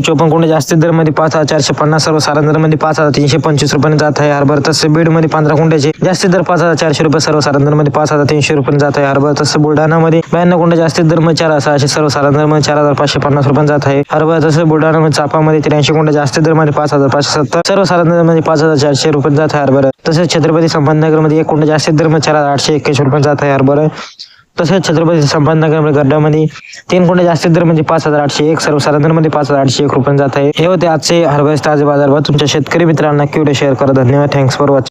चोपन्न कोणी जास्तीत दरमध्ये पाच हजार चारशे पन्नास सर्व साधारणमध्ये पाच हजार तीनशे पंचवीस रुपये जात आहे. हरभर तसे बीडमध्ये पंधरा कुंड्याचे जास्तीत दर पाच हजार चारशे रुपये सर्व साधारणमध्ये पाच हजार तीनशे रुपये जात आहे. हरभर तसं बुलढाणा मध्ये ब्याण्णव कुंड जास्तीत दरमध्ये चार हजार सहाशे सर्व साधारणमध्ये चार हजार पाचशे पन्नास रुपये जात आहे. हरभर तसं बुलढाणा मध्ये चापामध्ये त्र्याऐंशी कुंड जास्तीत दरमध्ये पाच हजार पाचशे सत्तर सर्व साधारणमध्ये पाच हजार चारशे रुपये जात आहे हरभर. तसेच छत्रपती संभाजीनगरमध्ये एक कुंड जास्तीत दरमध्ये चार हजार आठशे एक्क्याऐंशी रुपये जात आहे हरभर. तसंच छत्रपती संभाजीनगर गड्डामध्ये तीन कोणी जास्तीत दर म्हणजे पाच हजार आठशे एक सर्वसाधारणमध्ये पाच हजार आठशे एक रुपये जात आहे. हे होते आजचे हरभरे ताजे बाजार तुमच्या शेतकरी मित्रांना नक्की शेअर करा. धन्यवाद. Thanks for watching